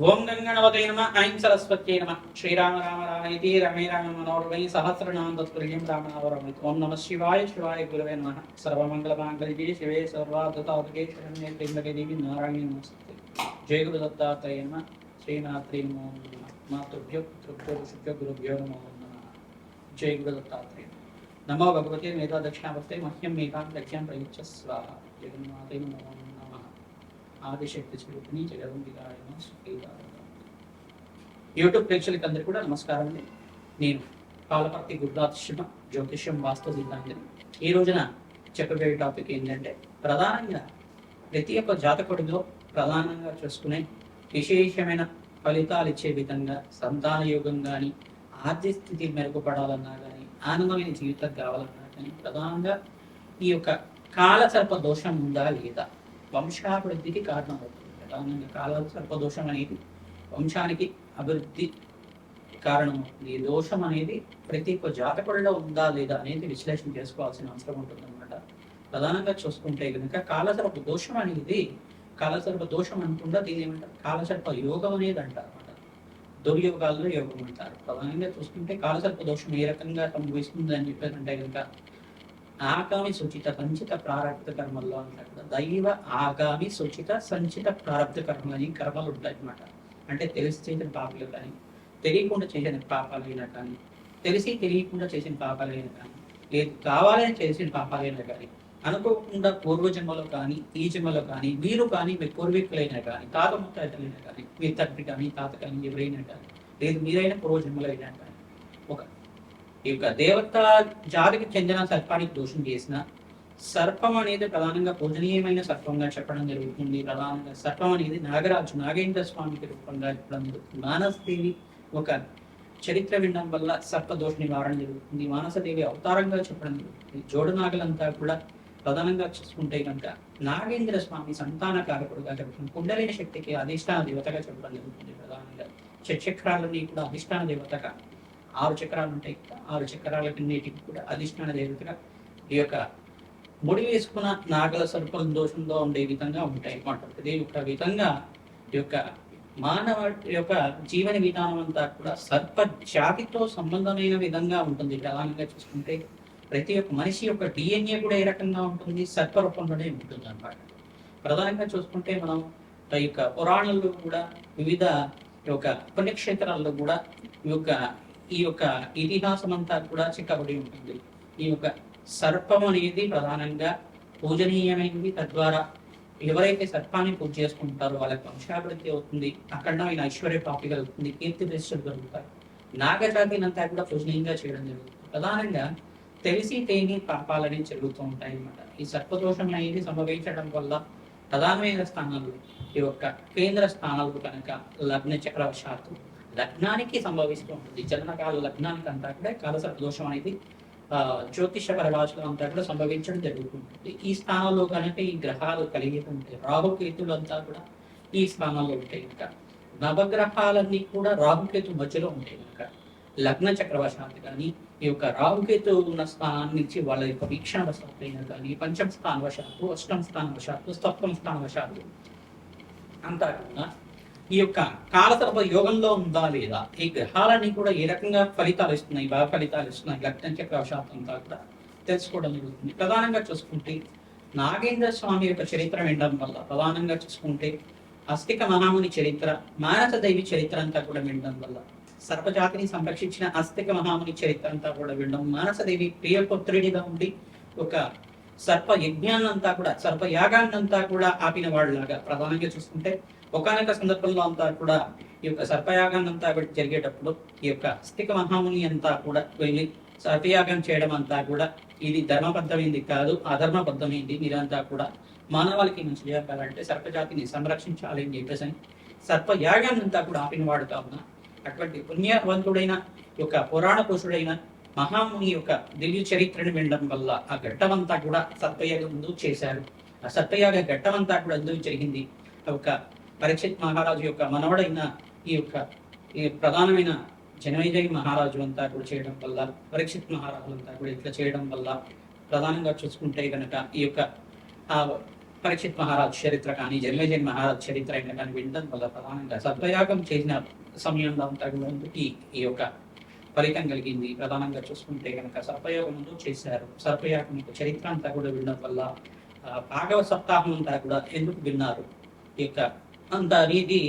ఓం గంగణవతే నమ ఐం సరస్వత్యై నమ. శ్రీరామ రామ రామ రమే రామ మనోరమై సహస్రనామ తత్పుల్యం రామనామరమై ఓం నమ శివాయ శివాయ గురవే నమ. సర్వమంగళ మాంగళ్యే శివే సర్వార్థతావకే శరణ్యే త్రింబకే దేవి నారాయణ నమస్తే. జయ గురు దత్తాత్రేయ నమ. శ్రీనాథ్రీ నమో నమ. మాతృభ్యో పితృభ్యో ఋషిభ్యో గురుభ్యో నమో నమ. జయ గురు దత్తాత్రేయ నమో. భగవతే మేధా దక్షిణావర్తే మహ్యం మేఘాం దక్షిణం ప్రయుచ్చ స్వాహ. జగన్మాతే నమో నమ. ఆదిశక్తి స్వరూపిణి యూట్యూబ్ ప్రేక్షకులకి అందరికీ కూడా నమస్కారం అండి. నేను పాలపర్తి గురుదాతిష్యమ జ్యోతిష్యం వాస్తు సిద్ధాంతిని ఈ రోజున చెప్పబోయే టాపిక్ ఏంటంటే ప్రధానంగా ప్రతి ఒక్క జాతకుడిలో ప్రధానంగా చూసుకునే విశేషమైన ఫలితాలు ఇచ్చే విధంగా సంతాన యోగం కానీ ఆర్థిక స్థితి మెరుగుపడాలన్నా కానీ ఆనందమైన జీవితం కావాలన్నా కానీ ప్రధానంగా ఈ యొక్క కాలసర్ప దోషం ఉందా లేదా? వంశాభివృద్ధికి కారణమవుతుంది. ప్రధానంగా కాలసర్ప దోషం అనేది వంశానికి అభివృద్ధి కారణమవుతుంది ఈ దోషం అనేది ప్రతి ఒక్క జాతకుడిలో ఉందా లేదా అనేది విశ్లేషణ చేసుకోవాల్సిన అవసరం ఉంటుంది అనమాట ప్రధానంగా చూసుకుంటే కనుక కాలసర్ప దోషం అనేది కాలసర్ప దోషం అనుకుండా దీని ఏమంటారు? కాలసర్ప యోగం అనేది అంటారు అనమాట దుర్యోగాల్లో యోగం అంటారు. ప్రధానంగా చూసుకుంటే కాలసర్ప దోషం ఏ రకంగా సంభవిస్తుంది అని చెప్పారంటే కనుక ఆగామి సుచిత సంచిత ప్రారంభ కర్మల్లో అంటారు. దైవ ఆగామి సుచిత సంచిత ప్రారంభ కర్మలు అని కర్మలు ఉంటాయి అంటే తెలిసి చేసిన పాపాలు కానీ తెలియకుండా చేసిన పాపాలైనా కానీ తెలిసి తెలియకుండా చేసిన పాపాలైనా కానీ లేదు కావాలని చేసిన పాపాలైనా కానీ అనుకోకుండా పూర్వజన్మలో కానీ ఈ జన్మలో కానీ మీరు కానీ మీ పూర్వీకులైనా కానీ తాత ముత్తాతలైనా కానీ మీ తండ్రి కానీ తాత కానీ ఎవరైనా కానీ లేదు మీరైనా పూర్వజన్మలో అయినా కానీ ఒక ఈ యొక్క దేవత జాతికి చెందిన సర్పానికి దోషం చేసిన సర్పం అనేది ప్రధానంగా పూజనీయమైన సర్పంగా చెప్పడం జరుగుతుంది. ప్రధానంగా సర్పం అనేది నాగరాజు నాగేంద్ర స్వామికి రూపంగా చెప్పడం జరుగుతుంది. మానసదేవి ఒక చరిత్ర వినడం వల్ల సర్ప దోష నివారణ జరుగుతుంది. మానసదేవి అవతారంగా చెప్పడం జరుగుతుంది. జోడనాగలంతా కూడా ప్రధానంగా చూసుకుంటే కనుక నాగేంద్ర స్వామి సంతాన కారకుడుగా చెప్పడం కుండలిన శక్తికి అధిష్టాన దేవతగా చెప్పడం జరుగుతుంది ప్రధానంగా. చక్రాలని కూడా అధిష్టాన దేవతగా ఆరు చక్రాలు ఉంటాయి. ఆరు ఆరు చక్రాలన్నిటికి కూడా అధిష్టాన దేవతగా ఈ యొక్క ముడి వేసుకున్న నాగల సర్పం దోషంలో ఉండే విధంగా ఉంటాయి. అన్నమాట ఇదే ఒక విధంగా ఈ యొక్క మానవ యొక్క జీవన విధానం అంతా కూడా సర్ప జాతితో సంబంధమైన విధంగా ఉంటుంది. ప్రధానంగా చూసుకుంటే ప్రతి ఒక్క మనిషి యొక్క డిఎన్ఏ కూడా ఏ రకంగా ఉంటుంది? సర్ప రూపంలోనే ఉంటుంది అన్నమాట. ప్రధానంగా చూసుకుంటే మనం ఈ యొక్క పురాణాల్లో కూడా వివిధ యొక్క పుణ్యక్షేత్రాల్లో కూడా ఈ యొక్క ఈ యొక్క ఇతిహాసం అంతా కూడా చిక్కబడి ఉంటుంది. ఈ యొక్క సర్పం అనేది ప్రధానంగా పూజనీయమైనది తద్వారా ఎవరైతే సర్పాన్ని పూజ చేసుకుంటారో వాళ్ళకి వంశాభివృద్ధి అవుతుంది. అఖండమైన ఐశ్వర్య ప్రాప్తి కలుగుతుంది. కీర్తి ప్రతిష్టలు కలుగుతాయి నాగజాతిని అంతా కూడా పూజనీయంగా చేయడం జరుగుతుంది. ప్రధానంగా తెలిసి తేని పాపాలని జరుగుతూ ఉంటాయి అన్నమాట ఈ సర్పదోషం అనేది సంభవించడం వల్ల ప్రధానమైన స్థానాలు ఈ యొక్క కేంద్ర స్థానాలు కనుక లగ్న చక్రవశాత్తు లగ్నానికి సంభవిస్తూ ఉంటుంది. జననకాల లగ్నానికి అంతా కూడా కాలసర్ప దోషం అనేది ఆ, జ్యోతిష పరిభాషలో అంతా కూడా సంభవించడం జరుగుతుంటుంది. ఈ స్థానంలో కనుక ఈ గ్రహాలు కలిగి ఉంటాయి రాహుకేతులు అంతా కూడా ఈ స్థానంలో ఉంటాయి ఇంకా నవగ్రహాలన్నీ కూడా రాహుకేతు మధ్యలో ఉంటాయి కనుక లగ్న చక్రవశాంతి కానీ ఈ యొక్క రాహుకేతు ఉన్న స్థానాన్ని నుంచి వాళ్ళ యొక్క వీక్షణ వశాత్తు కానీ పంచమ స్థాన వశాత్తు అష్టమ స్థాన వశాత్తు సప్తమ స్థాన వశాత్తు అంతా కూడా ఈ యొక్క కాలసర్ప యోగంలో ఉందా లేదా? ఈ గ్రహాలన్నీ కూడా ఏ రకంగా ఫలితాలు ఇస్తున్నాయి? బాగా ఫలితాలు ఇస్తున్నాయి. లగ్న చక్రవశాతం కూడా తెలుసుకోవడం జరుగుతుంది. ప్రధానంగా చూసుకుంటే నాగేంద్ర స్వామి యొక్క చరిత్ర వినడం వల్ల ప్రధానంగా చూసుకుంటే అస్తిక మహాముని చరిత్ర మానస దైవి చరిత్ర అంతా కూడా వినడం వల్ల సర్పజాతిని సంరక్షించిన అస్తిక మహాముని చరిత్ర అంతా కూడా వినడం మానసదేవి ప్రియపుత్రుడిగా ఉండి ఒక సర్ప యజ్ఞాన్నంతా కూడా సర్ప యాగాన్నంతా కూడా ఆపిన వాళ్ళలాగా ప్రధానంగా చూసుకుంటే ఒకనొక సందర్భంలో అంతా కూడా ఈ యొక్క సర్పయాగాన్నంతా కూడా జరిగేటప్పుడు ఈ యొక్క స్థిక మహాముని అంతా కూడా వెళ్ళి సర్పయాగం చేయడం అంతా కూడా ఇది ధర్మబద్ధమైంది కాదు అధర్మబద్ధమైంది. మీరంతా కూడా మానవాళికి మంచి చేయాలంటే సర్పజాతిని సంరక్షించాలి అని చెప్పేసి సర్పయాగాన్నంతా సర్ప కూడా ఆపిన వాడు కావున అటువంటి పుణ్యవంతుడైన ఒక యొక్క పురాణ పురుషుడైన మహాముని యొక్క దివ్య చరిత్రను వినడం వల్ల ఆ ఘట్టమంతా కూడా సర్పయాగం ముందు చేశారు. ఆ సర్పయాగ ఘట్టమంతా కూడా ఎందుకు జరిగింది. ఒక పరీక్షిత్ మహారాజు యొక్క మనవడైన ఈ యొక్క ఈ ప్రధానమైన జనమేజయ మహారాజు అంతా కూడా చేయడం వల్ల పరీక్షిత్ మహారాజు అంతా కూడా ఇట్లా చేయడం వల్ల ప్రధానంగా చూసుకుంటే కనుక ఈ యొక్క ఆ పరీక్షిత్ మహారాజ్ చరిత్ర కానీ జన్మేజయ మహారాజ్ చరిత్ర అయినా కానీ వినడం వల్ల ప్రధానంగా సత్వయాగం చేసిన సమయంలో అంతా కూడా ఈ యొక్క ఫలితం కలిగింది. ప్రధానంగా చూసుకుంటే కనుక సర్పయోగంలో చేశారు. సర్పయోగం యొక్క చరిత్ర అంతా కూడా వినడం వల్ల ఆ, భాగవ సప్తాహం అంతా కూడా ఎందుకు విన్నారు? ఈ యొక్క అంత అనేది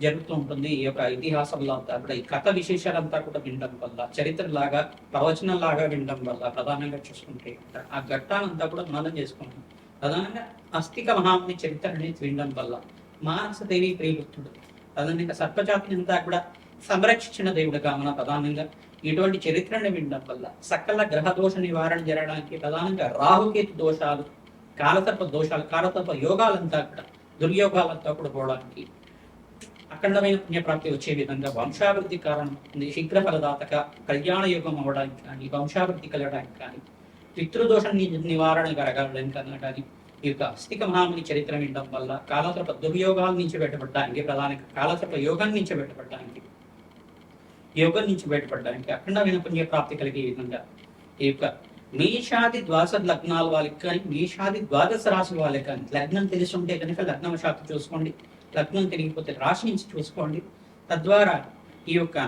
జరుగుతూ ఉంటుంది. ఈ యొక్క ఇతిహాసంలో అంతా కూడా ఈ కథ విశేషాలంతా కూడా వినడం వల్ల చరిత్రలాగా ప్రవచనంలాగా వినడం వల్ల ప్రధానంగా చూసుకుంటే ఆ ఘట్టాలంతా కూడా మనం చేసుకుంటాం. ప్రధానంగా అస్థిక మహాముని చరిత్ర అనేది వినడం వల్ల మానసదేవి ప్రియభక్తుడు ప్రధానంగా సర్పజాతిని అంతా కూడా సంరక్షించిన దేవుడుగా మన ప్రధానంగా ఇటువంటి చరిత్రను వినడం వల్ల సకల గ్రహ దోష నివారణ జరగడానికి ప్రధానంగా రాహుకేతు దోషాలు కాలతత్వ దోషాలు కాలతత్వ యోగాలంతా కూడా దుర్యోగాలంతా కూడా పోవడానికి అఖండమైన పుణ్యప్రాప్తి వచ్చే విధంగా వంశాభివృద్ధి కారణం శీఘ్ర ఫలదాతక కళ్యాణ యోగం అవ్వడానికి కానీ వంశాభివృద్ధి కలగడానికి కానీ పితృదోష నివారణ కలగడానికి కన్నా కానీ ఈ యొక్క అస్థిక మహాముని చరిత్ర వినడం వల్ల కాలసర్ప దుర్యోగాల నుంచి బయటపడడానికి ప్రధానంగా కాలసర్ప యోగం నుంచి బయటపడడానికి యోగం నుంచి బయటపడడానికి అఖండమైన పుణ్య ప్రాప్తి కలిగే విధంగా. ఈ యొక్క మేషాది ద్వాస లగ్నాల వాళ్ళకి కానీ మేషాది ద్వాదశ రాశి వాళ్ళకి కానీ లగ్నం తెలిసి ఉంటే కనుక లగ్నం శాతం చూసుకోండి. లగ్నం తెలియకపోతే రాశి నుంచి చూసుకోండి. తద్వారా ఈ యొక్క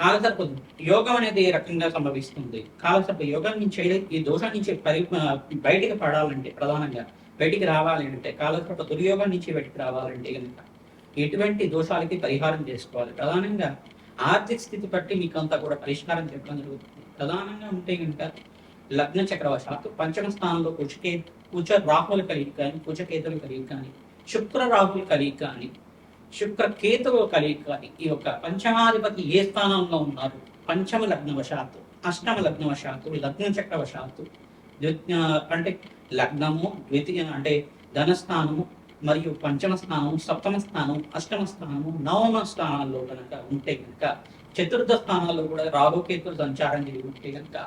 కాలసర్ప యోగం అనేది ఏ రకంగా సంభవిస్తుంది? కాలసర్ప యోగం నుంచి ఈ దోషం నుంచి పరి బయటికి పడాలంటే ప్రధానంగా బయటికి రావాలి అంటే కాలసర్ప దుర్యోగం నుంచి బయటికి రావాలంటే కనుక ఎటువంటి దోషాలకి పరిహారం చేసుకోవాలి? ప్రధానంగా ఆర్థిక స్థితి బట్టి మీకు అంతా కూడా పరిష్కారం చెప్పడం జరుగుతుంది. ప్రధానంగా ఉంటే కనుక లగ్న చక్రవశాత్తు పంచమ స్థానంలో కుచకే కుచ రాహుల కలిగి కానీ కుచకేతులు కలిగి కానీ శుక్ర రాహుల కలిగి కానీ శుక్ర కేతువు కలిగి కానీ ఈ యొక్క పంచమాధిపతి ఏ స్థానంలో ఉన్నారు? పంచమ లగ్నవశాత్తు అష్టమ లగ్నవశాత్తు లగ్న చక్రవశాత్తు ద్వితీయ అంటే లగ్నము ద్వితీయ అంటే ధనస్థానము మరియు పంచమ స్థానం సప్తమ స్థానం అష్టమ స్థానము నవమ స్థానాల్లో కనుక ఉంటే కనుక చతుర్థ స్థానాల్లో కూడా రాహుకేతులు సంచారం జరిగి ఉంటే కనుక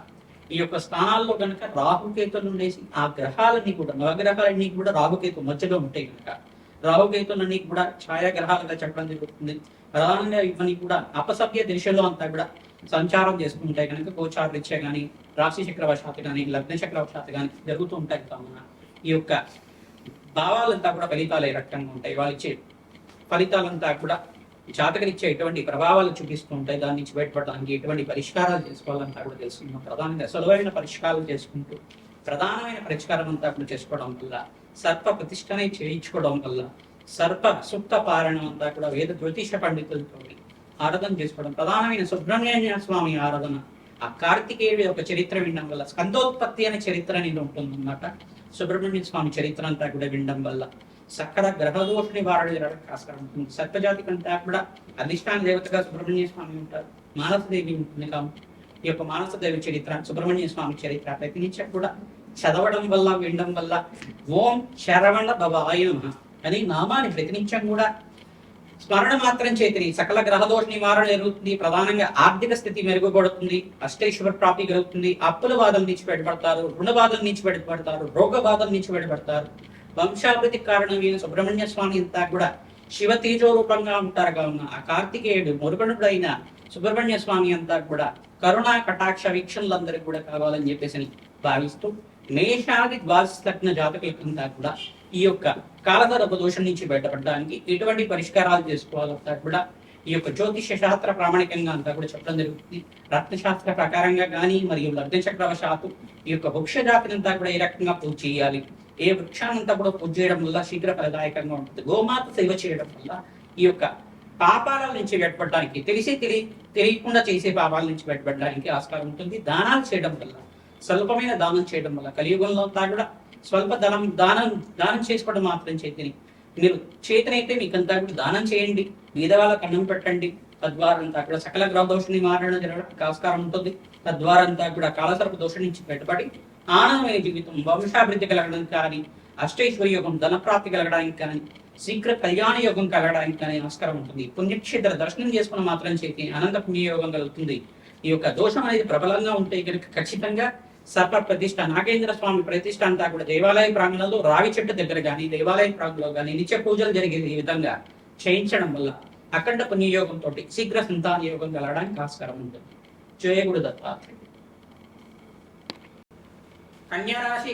ఈ యొక్క స్థానాల్లో కనుక రాహుకేతులు ఉండేసి ఆ గ్రహాలన్నీ కూడా నవగ్రహాలన్నీ కూడా రాహుకేతు మధ్యలో ఉంటాయి కనుక రాహుకేతులన్నీ కూడా ఛాయాగ్రహాలుగా చెప్పడం జరుగుతుంది. ప్రధానంగా ఇవన్నీ కూడా అపసభ్య దిశలో అంతా కూడా సంచారం చేసుకుంటాయి కనుక గోచారరీత్యా కానీ రాశి చక్రవశాత్తు కానీ లగ్న చక్రవశాత్తు కానీ జరుగుతూ ఉంటాయి కావున ఈ యొక్క భావాలంతా కూడా ఫలితాలు ఏ రకంగా ఉంటాయి. వాళ్ళు ఇచ్చే ఫలితాలంతా కూడా జాతకనిచ్చే ఎటువంటి ప్రభావాలు చూపిస్తూ ఉంటాయి. దాని నుంచి బయటపడడానికి ఎటువంటి పరిష్కారాలు చేసుకోవాలంతా కూడా తెలుసుకుంటాం ప్రధానంగా సులభమైన పరిష్కారాలు చేసుకుంటూ ప్రధానమైన పరిష్కారం అంతా కూడా చేసుకోవడం వల్ల సర్ప ప్రతిష్టనే చేయించుకోవడం వల్ల సర్ప సుప్త పారాయణం అంతా కూడా వేద జ్యోతిష పండితులతో ఆరాధన చేసుకోవడం ప్రధానమైన సుబ్రహ్మణ్య స్వామి ఆరాధన ఆ కార్తికేయుడి యొక్క చరిత్ర వినడం వల్ల స్కందోత్పత్తి అనే చరిత్ర అనేది ఉంటుందన్నమాట. సుబ్రహ్మణ్య స్వామి చరిత్ర అంతా కూడా వినడం వల్ల సకల గ్రహదోష నివారణ జరగడానికి ఆస్కారం ఉంటుంది. సర్పజాతి కంటే కూడా అధిష్టాన దేవతగా సుబ్రహ్మణ్య స్వామి ఉంటారు. మానసదేవి ఉంటుంది కాబట్టి ఈ యొక్క మానసదేవి చరిత్ర సుబ్రహ్మణ్య స్వామి చరిత్ర ప్రతి నిత్యం కూడా చదవడం వల్ల వినడం వల్ల ఓం శరవణ భవాయ అని నామాన్ని ప్రతినిత్యం కూడా స్మరణ మాత్రం చేతిని. సకల గ్రహదోష నివారణ జరుగుతుంది. ప్రధానంగా ఆర్థిక స్థితి మెరుగుపడుతుంది. అష్టైశ్వర ప్రాప్తి కలుగుతుంది. అప్పుల బాధల నుంచి బయటపడతారు. రుణ బాధల నుంచి బయటపడతారు. రోగ బాధల నుంచి బయటపడతారు. వంశాభివృద్ధి కారణమైన సుబ్రహ్మణ్య స్వామి అంతా కూడా శివ తేజో రూపంగా ఉంటారు. కావున ఆ కార్తికేయుడు మురుగనుడైన సుబ్రహ్మణ్య స్వామి అంతా కూడా కరుణా కటాక్ష వీక్షణలందరికీ కూడా కావాలని చెప్పేసి భావిస్తూ మేషాది ద్వాదశ లగ్న జాతకులకంతా కూడా ఈ యొక్క కాలధరపు దోషం నుంచి బయటపడడానికి ఎటువంటి పరిష్కారాలు చేసుకోవాలంతా కూడా ఈ యొక్క జ్యోతిష శాస్త్ర ప్రామాణికంగా అంతా కూడా చెప్పడం జరుగుతుంది. రత్నశాస్త్ర ప్రకారంగా కానీ మరియు లగ్న చక్రవశాత్తు ఈ యొక్క వృక్ష జాతిని అంతా కూడా ఏ రకంగా పూజ చేయాలి? ఏ వృక్షానంతా కూడా పూజ చేయడం వల్ల శీఘ్ర ఫలదాయకంగా ఉంటుంది? గోమాత సేవ చేయడం వల్ల ఈ యొక్క పాపాల నుంచి బయటపడడానికి తెలిసి తెలి తెలియకుండా చేసే పాపాల నుంచి బయటపడడానికి ఆస్కారం ఉంటుంది. దానాలు చేయడం వల్ల స్వల్పమైన దానం చేయడం వల్ల కలియుగంలో అంతా కూడా స్వల్ప ధనం దానం దానం చేసుకోవడం మాత్రం చేతిని. మీరు చేతనైతే మీకంతా కూడా దానం చేయండి. మీద వాళ్ళకి అన్నం పెట్టండి. తద్వారా అంతా కూడా సకల గ్రహ దోష నివారణ జరగడానికి ఆస్కారం ఉంటుంది. తద్వారా అంతా కూడా కాలసర్ప దోషం నుంచి బయటపడి ఆనందమైన జీవితం వంశాభివృద్ధి కలగడానికి కానీ అష్టైశ్వర్య యోగం ధనప్రాప్తి కలగడానికి కానీ శీఘ్ర కళ్యాణ యోగం కలగడానికి కానీ ఆస్కారం ఉంటుంది. పుణ్యక్షేత్ర దర్శనం చేసుకున్న మాత్రం చేతి అనంత పుణ్యయోగం కలుగుతుంది. ఈ యొక్క దోషం అనేది ప్రబలంగా ఉంటే కనుక ఖచ్చితంగా సర్ప ప్రతిష్ట నాగేంద్ర స్వామి ప్రతిష్ట అంతా కూడా దేవాలయ ప్రాంగణంలో రావి చెట్టు దగ్గర కానీ దేవాలయ ప్రాంగణంలో కానీ నిత్య పూజలు జరిగే ఈ విధంగా చేయించడం వల్ల అఖండ పుణ్యయోగంతో శీఘ్ర సంతాన యోగం కలగడానికి ఆస్కారం ఉంటుంది జయగుడు దత్తాత్రేయ. కన్యా రాశి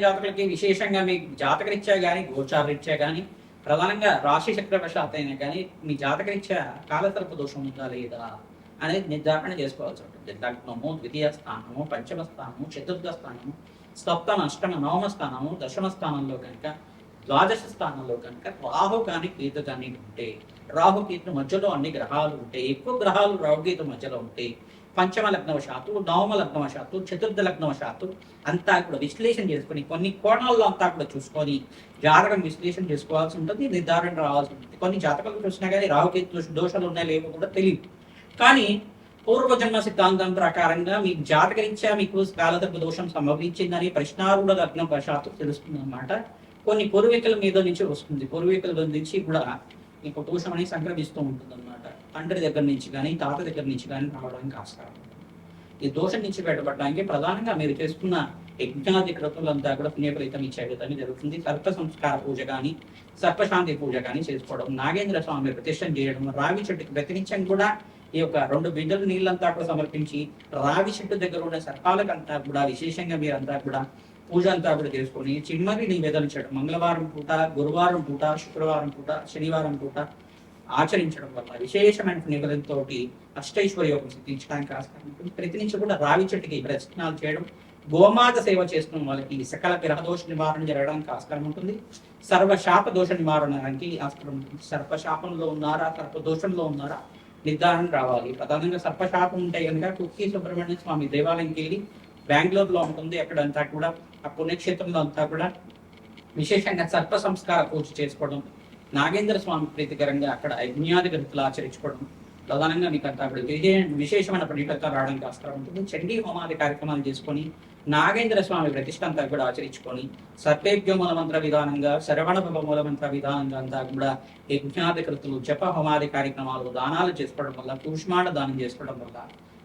జాతకులకి విశేషంగా మీ జాతకరీత్యా కానీ గోచారరీత్యా కానీ ప్రధానంగా రాశి చక్రవశాత్ అయినా కానీ మీ జాతకరీత్యా కాలసర్ప దోషం ఉందా లేదా? అనేది నిర్ధారణ చేసుకోవాల్సి ఉంటుంది. లగ్నము ద్వితీయ స్థానము పంచమ స్థానము చతుర్థ స్థానము సప్తమ అష్టమ నవమ స్థానము దశమ స్థానంలో కనుక ద్వాదశ స్థానంలో కనుక రాహు కానీ కేతు కానీ ఉంటే రాహు కేతు మధ్యలో అన్ని గ్రహాలు ఉంటే ఎక్కువ గ్రహాలు రాహు కేతు మధ్యలో ఉంటే పంచమ లగ్నవశాత్తు నవమ లగ్నవశాత్తు చతుర్థ లగ్నవశాత్తు అంతా కూడా విశ్లేషణ చేసుకొని కొన్ని కోణాల్లో అంతా కూడా చూసుకొని జాతకం విశ్లేషణ చేసుకోవాల్సి ఉంటుంది నిర్ధారణ రావాల్సి ఉంటుంది. కొన్ని జాతకాలు చూసినా కానీ రాహుకేతు దోషాలు ఉన్నాయో లేవో కూడా తెలియదు. కానీ పూర్వజన్మ సిద్ధాంతం ప్రకారంగా మీకు జాతకరీత్యా మీకు కాలదర్భ దోషం సంభవించిందని ప్రశ్నారూఢ లగ్నం వశాత్తు తెలుస్తుంది అనమాట కొన్ని పూర్వీకుల మీద నుంచి వస్తుంది. పూర్వీకుల నుంచి కూడా మీకు దోషం అనేది సంక్రమిస్తూ ఉంటుంది అనమాట తండ్రి దగ్గర నుంచి కానీ తాత దగ్గర నుంచి కానీ రావడానికి ఆస్కారం ఈ దోషం నుంచి బయటపడడానికి ప్రధానంగా మీరు చేసుకున్న యజ్ఞాది క్రతులంతా కూడా పుణ్యఫలితం ఇచ్చే విధంగా జరుగుతుంది. సర్ప సంస్కార పూజ కానీ సర్పశాంతి పూజ కానీ చేసుకోవడం నాగేంద్ర స్వామి ప్రతిష్టం చేయడం రావి చెట్టుకి ప్రతినిత్యం కూడా ఈ యొక్క రెండు బిడ్డలు నీళ్ళంతా కూడా సమర్పించి రావి చెట్టు దగ్గర ఉన్న సర్పాలకంతా కూడా విశేషంగా మీరంతా కూడా పూజ అంతా కూడా చేసుకొని చిమ్మరి నివేదన చేయడం. మంగళవారం పూట గురువారం పూట శుక్రవారం పూట శనివారం పూట ఆచరించడం వల్ల విశేషమైన నివేదనతో అష్టైశ్వర్యోగం సిద్ధించడానికి ఆస్కారం ఉంటుంది. ప్రతి నుంచి కూడా రావి చెట్టుకి ప్రదక్షిణాలు చేయడం గోమాత సేవ చేస్తున్న వాళ్ళకి సకల గ్రహ దోష నివారణ జరగడానికి ఆస్కారం ఉంటుంది. సర్వశాప దోష నివారణకి ఆస్కారం ఉంటుంది. సర్పశాపంలో ఉన్నారా సర్ప దోషంలో ఉన్నారా? నిర్ధారణ రావాలి. ప్రధానంగా సర్పశాపం ఉంటే కనుక కుక్కి సుబ్రహ్మణ్య స్వామి దేవాలయంకి వెళ్ళి బెంగళూరులో ఉంటుంది. అక్కడంతా కూడా ఆ పుణ్యక్షేత్రంలో అంతా కూడా విశేషంగా సర్ప సంస్కార పూజ చేసుకోవడం నాగేంద్ర స్వామి ప్రీతికరంగా అక్కడ యజ్ఞాది గ్రంథులు ఆచరించుకోవడం ప్రధానంగా మీకు అంతా అక్కడ విజయ- విశేషమైన ఫలితాలు రావడానికి ఆస్కారం ఉంటుంది. చండీ హోమాది కార్యక్రమాలు చేసుకొని నాగేంద్ర స్వామి ప్రతిష్ట అంతా కూడా ఆచరించుకొని సర్పేభ్య మూలమంత్ర విధానంగా శరవణ భవ మూల మంత్ర విధానంగా అంతా కూడా యజ్ఞాది కృతులు జప హోమాది కార్యక్రమాలు దానాలు చేసుకోవడం వల్ల కూష్మాండ దానం చేసుకోవడం వల్ల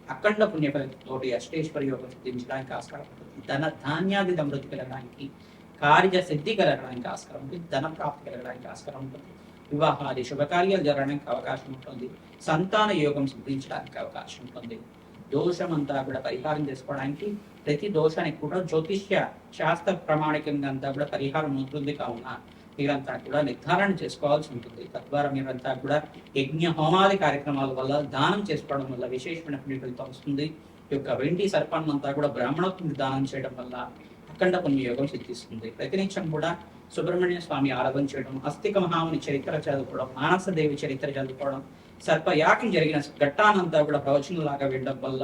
అఖండ పుణ్య ఫలితంతోటి అష్టేశ్వరి యోగం సిద్ధించడానికి ఆస్కారం ఉంటుంది. ధన ధాన్యాది సమృద్ధి కలగడానికి కార్య సిద్ధి కలగడానికి ఆస్కారం ఉంటుంది. ధన ప్రాప్తి కలగడానికి ఆస్కారం ఉంటుంది. వివాహాది శుభకార్యాలు జరగడానికి అవకాశం ఉంటుంది. సంతాన యోగం సిద్ధించడానికి అవకాశం ఉంటుంది. దోషం అంతా కూడా పరిహారం చేసుకోవడానికి ప్రతి దోషానికి కూడా జ్యోతిష్య శాస్త్ర ప్రామాణికంగా అంతా కూడా పరిహారం ఉంటుంది కావున మీరంతా కూడా నిర్ధారణ చేసుకోవాల్సి ఉంటుంది. తద్వారా మీరంతా కూడా యజ్ఞ హోమాది కార్యక్రమాల వల్ల దానం చేసుకోవడం వల్ల విశేషమైన పుణ్య ఫలితం వస్తుంది. ఈ యొక్క వెండి సర్పాన్ని అంతా కూడా బ్రాహ్మణత్వం దానం చేయడం వల్ల అఖండ పుణ్యయోగం సిద్ధిస్తుంది. ప్రతినిత్యం కూడా సుబ్రహ్మణ్య స్వామి ఆరాధన చేయడం అస్తిక మహాముని చరిత్ర చదువుకోవడం మానసదేవి చరిత్ర చదువుకోవడం సర్పయాగం జరిగిన ఘట్టానంతా కూడా ప్రవచనలాగా వినడం వల్ల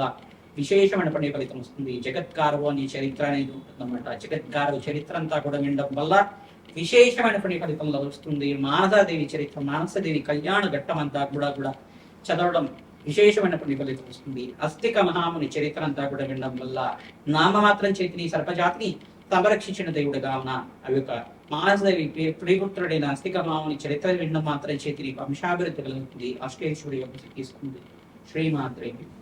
విశేషమైన పని ఫలితం వస్తుంది. జగత్కారవు అనే చరిత్ర అనేది ఉంటుందన్నమాట. జగత్కారవు చరిత్ర అంతా కూడా వినడం వల్ల విశేషమైన పని ఫలితం లభిస్తుంది. మానసాదేవి చరిత్ర మానసదేవి కళ్యాణ ఘట్టం అంతా కూడా కూడా చదవడం విశేషమైన పని ఫలితం వస్తుంది. అస్థిక మహాముని చరిత్ర అంతా కూడా వినడం వల్ల నామమాత్రం చేతిని సర్పజాతిని సంరక్షించిన దేవుడుగా ఉన్న అవి ఒక మానసదేవి ప్రియపుత్రుడైన అస్తిక మహాముని చరిత్ర విన్న మాత్రం చేతిని వంశాభివృద్ధి కలుగుతుంది అష్టేశ్వరి యొక్క తీసుకుంది. శ్రీమాత్రే